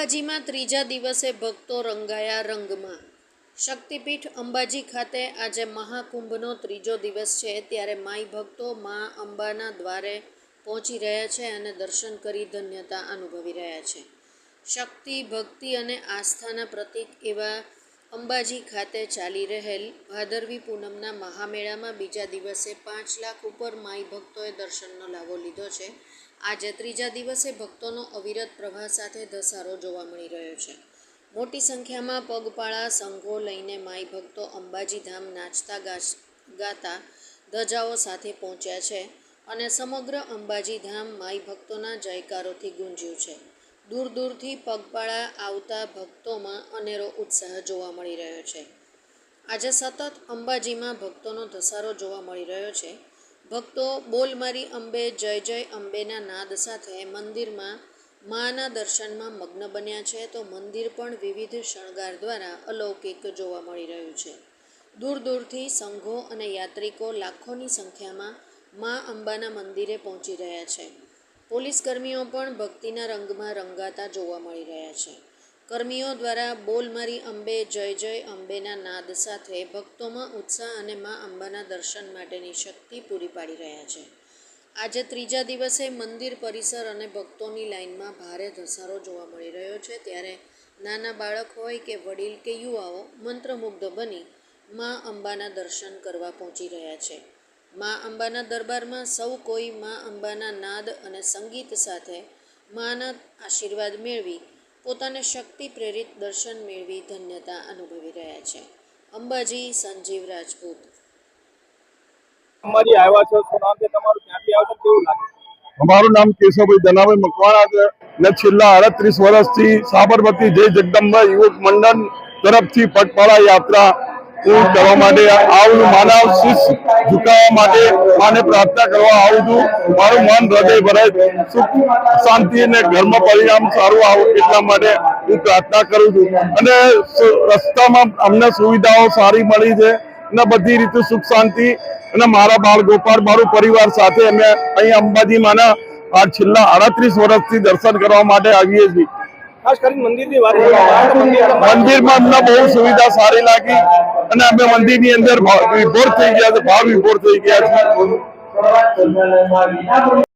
અંબાજીમાં ત્રીજા દિવસે ભક્તો રંગાયા રંગમાં. શક્તિપીઠ અંબાજી ખાતે આજે મહાકુંભનો ત્રીજો દિવસ છે, ત્યારે માઈ ભક્તો મા અંબાના દ્વારે પહોંચી રહ્યા છે અને દર્શન કરી ધન્યતા અનુભવી રહ્યા છે. શક્તિ, ભક્તિ અને આસ્થાના પ્રતીક એવા અંબાજી ખાતે ચાલી રહેલ ભાદરવી પૂનમના મહામેળામાં બીજા દિવસે પાંચ લાખ ઉપર માઈ ભક્તોએ દર્શનનો લાભો લીધો છે. આજે ત્રીજા દિવસે ભક્તોનો અવિરત પ્રવાહ સાથે ધસારો જોવા મળી રહ્યો છે. મોટી સંખ્યામાં પગપાળા, સંઘો લઈને માઈ ભક્તો અંબાજી ધામ નાચતા ગાતા ધજાઓ સાથે પહોંચ્યા છે અને સમગ્ર અંબાજી ધામ માઈ ભક્તોના જયકારોથી ગુંજ્યું છે. દૂર દૂરથી પગપાળા આવતા ભક્તોમાં અનેરો ઉત્સાહ જોવા મળી રહ્યો છે. આજે સતત અંબાજીમાં ભક્તોનો ધસારો જોવા મળી રહ્યો છે. ભક્તો બોલ મારી અંબે, જય જય અંબેના નાદ સાથે મંદિરમાં માના દર્શનમાં મગ્ન બન્યા છે તો મંદિર પણ વિવિધ શણગાર દ્વારા અલૌકિક જોવા મળી રહ્યું છે. દૂર દૂરથી સંઘો અને યાત્રિકો લાખોની સંખ્યામાં મા અંબાના મંદિરે પહોંચી રહ્યા છે. પોલીસ કર્મીઓ પણ ભક્તિના રંગમાં રંગાતા જોવા મળી રહ્યા છે. કર્મીઓ દ્વારા બોલ મારી અંબે, જય જય અંબેના નાદ સાથે ભક્તોમાં ઉત્સાહ અને મા અંબાના દર્શન માટેની શક્તિ પૂરી પાડી રહ્યા છે. આજે ત્રીજા દિવસે મંદિર, પરિસર અને ભક્તોની લાઇનમાં ભારે ધસારો જોવા મળી રહ્યો છે. ત્યારે નાના બાળક હોય કે વડીલ કે યુવાઓ મંત્રમુગ્ધ બની મા અંબાના દર્શન કરવા પહોંચી રહ્યા છે. મા અંબાના દરબારમાં સૌ કોઈ મા અંબાના નાદ અને સંગીત સાથે માના આશીર્વાદ મેળવી પોતાને શક્તિ પ્રેરિત દર્શન મેળવી ધન્યતા અનુભવી રહ્યા છે. અંબાજી સંજીવ રાજપૂત. અંબાજી આવ્યા છો શું નામ છે તમારું? ક્યાંથી આવો કેવું લાગે? અમારું નામ કેશવભાઈ ધનાભાઈ મકવાણા છે. ને છેલ્લા અડત્રીસ વર્ષથી સાબરમતી જય જગદંબા યુવક મંડળ તરફથી પગપાળા યાત્રા હું કરવા માટે આવું માનવ શીશ ઝુકાવવા માટે માને પ્રાર્થના કરવા આવું છું. મારું મન હૃદય ભરાય. સુખ શાંતિ અને ઘરમાં પરિણામ સારું આવું એટલા માટે હું પ્રાર્થના કરું છું. અને રસ્તામાં અમને સુવિધાઓ સારી મળી છે. અને બધી રીતે સુખ શાંતિ અને મારા બાળ ગોપાળ મારું પરિવાર સાથે અમે અહીં અંબાજી માના આ છેલ્લા અડત્રીસ વર્ષથી દર્શન કરવા માટે આવીએ છીએ. ખાસ કરીને મંદિરની વાત મંદિર મંદિરમાં અમને બહુ સુવિધા સારી લાગી. અને અમે મંદિરની અંદર વિભોર થઈ ગયા છે ભાવ વિભોર થઈ ગયા છે.